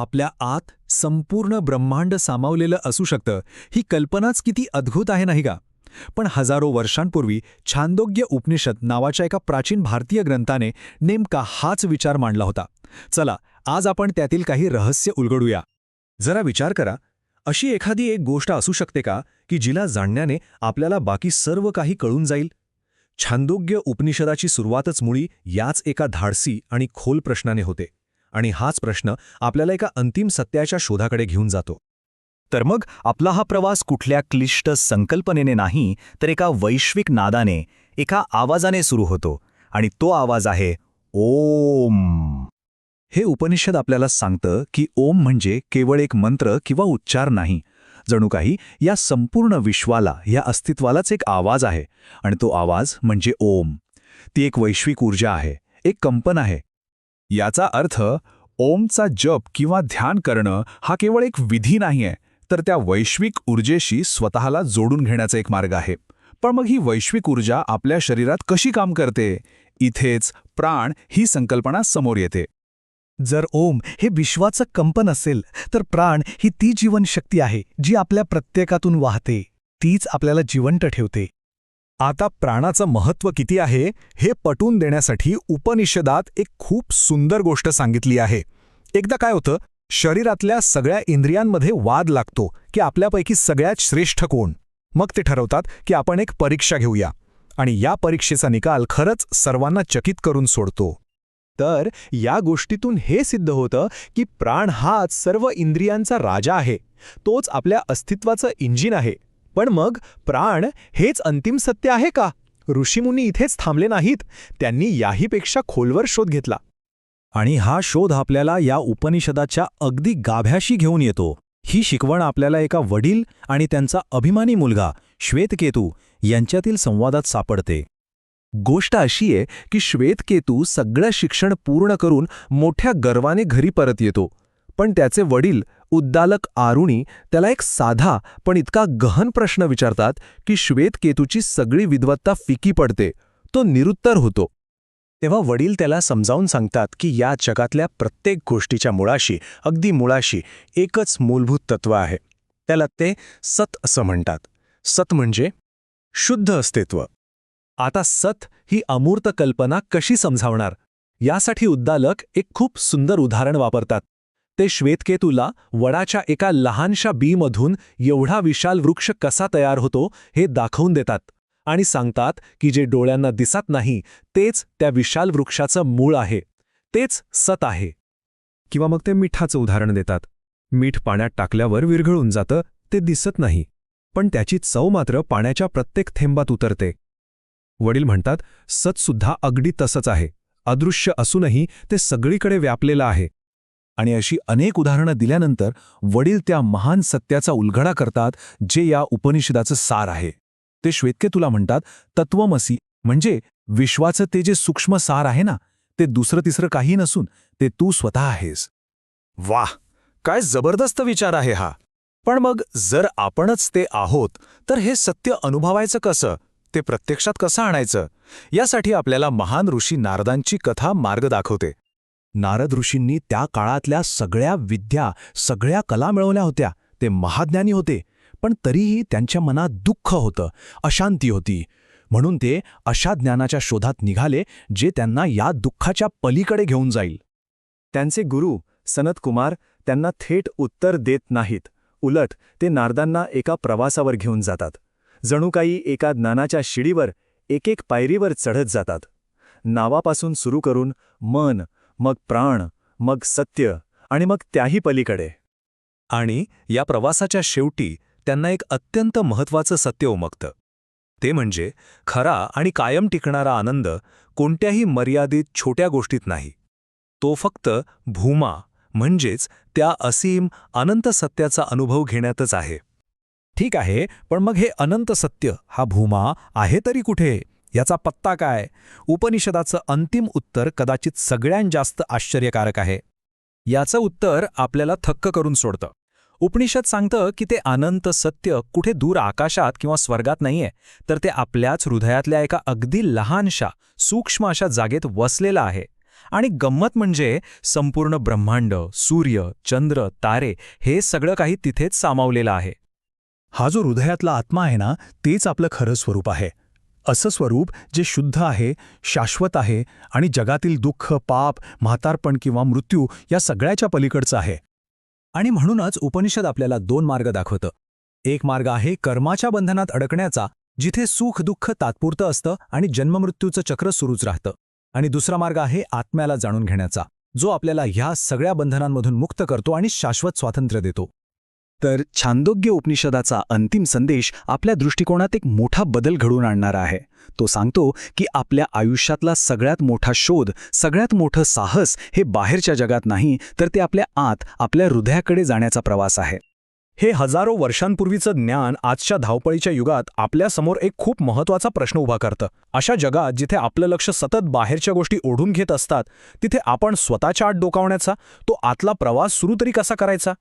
आपल्या आत संपूर्ण ब्रह्मांड सामावलेलं असू शकतं. ही कल्पनाच किती अद्भुत आहे नाही का? पण हजारो वर्षांपूर्वी छांदोग्य उपनिषद नावाच्या एका प्राचीन भारतीय ग्रंथाने नेमका हाच विचार मांडला होता. चला आज आपण त्यातील काही रहस्य उलगडूया. जरा विचार करा. अशी एखादी एक गोष्ट असू शकते का की जिला जाणण्याने आपल्याला बाकी सर्व काही कळून जाईल? छांदोग्य उपनिषदाची सुरुवातच मुळी याच एका धाडसी आणि खोल प्रश्नाने होते. आणि हाच प्रश्न आपल्याला एका अंतिम सत्याच्या शोधाकडे घेऊन जातो. तर मग आपला हा प्रवास कुठल्या क्लिष्ट संकल्पनेने नाही तर एका वैश्विक नादाने एका आवाजाने सुरू होतो. आणि तो आवाज आहे ओम. हे उपनिषद आपल्याला सांगतं की ओम म्हणजे केवळ एक मंत्र किंवा उच्चार नाही. जणू काही या संपूर्ण विश्वाला या अस्तित्वालाच एक आवाज आहे. आणि तो आवाज म्हणजे ओम. ती एक वैश्विक ऊर्जा आहे एक कंपन आहे. याचा अर्थ ओमचा जप किंवा ध्यान करणं हा केवळ एक विधी नाहीये तर त्या वैश्विक ऊर्जेशी स्वतःला जोडून घेण्याचा एक मार्ग आहे. पण मग ही वैश्विक ऊर्जा आपल्या शरीरात कशी काम करते? इथेच प्राण ही संकल्पना समोर येते. जर ओम हे विश्वाचं कंपन असेल तर प्राण ही ती जीवनशक्ती आहे जी आपल्या प्रत्येकातून वाहते. तीच आपल्याला जिवंत ठेवते. आता प्राणाचं महत्त्व किती आहे हे पटवून देण्यासाठी उपनिषदात एक खूप सुंदर गोष्ट सांगितली आहे. एकदा काय होतं शरीरातल्या सगळ्या इंद्रियांमध्ये वाद लागतो की आपल्यापैकी सगळ्यात श्रेष्ठ कोण? मग ते ठरवतात की आपण एक परीक्षा घेऊया. आणि या परीक्षेचा निकाल खरंच सर्वांना चकित करून सोडतो. तर या गोष्टीतून हे सिद्ध होतं की प्राण हाच सर्व इंद्रियांचा राजा आहे. तोच आपल्या अस्तित्वाचं इंजिन आहे. पण मग प्राण हेच अंतिम सत्य आहे का? ऋषीमुनी इथेच थांबले नाहीत. त्यांनी याहीपेक्षा खोलवर शोध घेतला. आणि हा शोध आपल्याला या उपनिषदाच्या अगदी गाभ्याशी घेऊन येतो. ही शिकवण आपल्याला एका वडील आणि त्यांचा अभिमानी मुलगा श्वेतकेतू यांच्यातील संवादात सापडते. गोष्ट अशी आहे की श्वेतकेतू सगळं शिक्षण पूर्ण करून मोठ्या गर्वाने घरी परत येतो. पण त्याचे वडील उद्दालक आरुणी त्याला एक साधा पण इतका गहन प्रश्न विचारतात की श्वेतकेतूची सगळी विद्वत्ता फिकी पडते तो निरुत्तर होतो. तेव्हा वडील त्याला समजावून सांगतात की या जगातल्या प्रत्येक गोष्टीच्या मुळाशी अगदी मुळाशी एकच मूलभूत तत्व आहे. त्याला ते सत असं म्हणतात. सत म्हणजे शुद्ध अस्तित्व. आता सत ही अमूर्त कल्पना कशी समजावणार? यासाठी उद्दालक एक खूप सुंदर उदाहरण वापरतात. ते श्वेतकेतूला वडाच्या एका लहानशा बीमधून एवढा विशाल वृक्ष कसा तयार होतो हे दाखवून देतात आणि सांगतात की जे डोळ्यांना दिसत नाही तेच त्या विशाल वृक्षाचं मूळ आहे. तेच सत आहे. किंवा मग ते मिठाचं उदाहरण देतात. मीठ पाण्यात टाकल्यावर विरघळून जातं ते दिसत नाही. पण त्याची चव मात्र पाण्याच्या प्रत्येक थेंबात उतरते. वडील म्हणतात सतसुद्धा अगदी तसंच आहे. अदृश्य असूनही ते सगळीकडे व्यापलेलं आहे. आणि अशी अनेक उदाहरणं दिल्यानंतर वडील त्या महान सत्याचा उलगडा करतात जे या उपनिषदाचं सार आहे. ते श्वेतके तुला म्हणतात तत्वमसी म्हणजे विश्वाचं ते जे सूक्ष्म सार आहे ना ते दुसरं तिसरं काही नसून ते तू स्वतः आहेस. वाह! काय जबरदस्त विचार आहे हा. पण मग जर आपणच ते आहोत तर हे सत्य अनुभवायचं कसं? ते प्रत्यक्षात कसं आणायचं? यासाठी आपल्याला महान ऋषी नारदांची कथा मार्ग दाखवते. नारद ऋषींनी त्या काळातल्या सगळ्या विद्या सगळ्या कला मिळवल्या होत्या. ते महाज्ञानी होते पण तरीही त्यांच्या मनात दुःख होतं अशांती होती. म्हणून ते अशा ज्ञानाच्या शोधात निघाले जे त्यांना या दुःखाच्या पलीकडे घेऊन जाईल. त्यांचे गुरु सनतकुमार त्यांना थेट उत्तर देत नाहीत. उलट ते नारदांना एका प्रवासावर घेऊन जातात. जणू काही एका ज्ञानाच्या शिडीवर एक एक पायरीवर चढत जातात. नावापासून सुरू करून मन मग प्राण मग सत्य आणि मग त्याही पलीकडे. आणि या प्रवासाच्या शेवटी त्यांना एक अत्यंत महत्वाचं सत्य उमगतं. ते म्हणजे खरा आणि कायम टिकणारा आनंद कोणत्याही मर्यादित छोट्या गोष्टीत नाही. तो फक्त भूमा म्हणजेच त्या असीम अनंत सत्याचा अनुभव घेण्यातच आहे. ठीक आहे पण मग हे अनंत सत्य हा भूमा आहे तरी कुठे? याचा पत्ता काय? उपनिषदाचं अंतिम उत्तर कदाचित सगळ्यात जास्त आश्चर्यकारक आहे. याचं उत्तर आपल्याला थक्क करून सोडतं. उपनिषद सांगतं की ते अनंत सत्य कुठे दूर आकाशात किंवा स्वर्गात नाहीये तर ते आपल्याच हृदयातल्या एका अगदी लहानशा सूक्ष्म अशा जागेत वसलेलं आहे. आणि गंमत म्हणजे संपूर्ण ब्रह्मांड सूर्य चंद्र तारे हे सगळं काही तिथेच सामावलेलं आहे. हा जो हृदयातला आत्मा आहे ना तेच आपलं खरं स्वरूप आहे. असं स्वरूप जे शुद्ध आहे शाश्वत आहे आणि जगातील दुःख पाप म्हातारपण किंवा मृत्यू या सगळ्याच्या पलीकडचं आहे. आणि म्हणूनच उपनिषद आपल्याला दोन मार्ग दाखवतं. एक मार्ग आहे कर्माच्या बंधनात अडकण्याचा जिथे सुख दुःख तात्पुरतं असतं आणि जन्ममृत्यूचं चक्र सुरूच राहतं. आणि दुसरा मार्ग आहे आत्म्याला जाणून घेण्याचा जो आपल्याला ह्या सगळ्या बंधनांमधून मुक्त करतो आणि शाश्वत स्वातंत्र्य देतो. तर छांदोग्य उपनिषदाचा अंतिम संदेश आपल्या दृष्टिकोनात एक मोठा बदल घडवून आणणारा आहे. तो सांगतो की आपल्या आयुष्यातला सगळ्यात मोठा शोध सगळ्यात मोठं साहस हे बाहेरच्या जगात नाही तर ते आपल्या आत आपल्या हृदयाकडे जाण्याचा प्रवास आहे. हे हजारो वर्षांपूर्वीचं ज्ञान आजच्या धावपळीच्या युगात आपल्यासमोर एक खूप महत्त्वाचा प्रश्न उभा करतं. अशा जगात जिथे आपलं लक्ष सतत बाहेरच्या गोष्टी ओढून घेत असतात तिथे आपण स्वतःच्या आत डोकावण्याचा तो आतला प्रवास सुरू तरी कसा करायचा?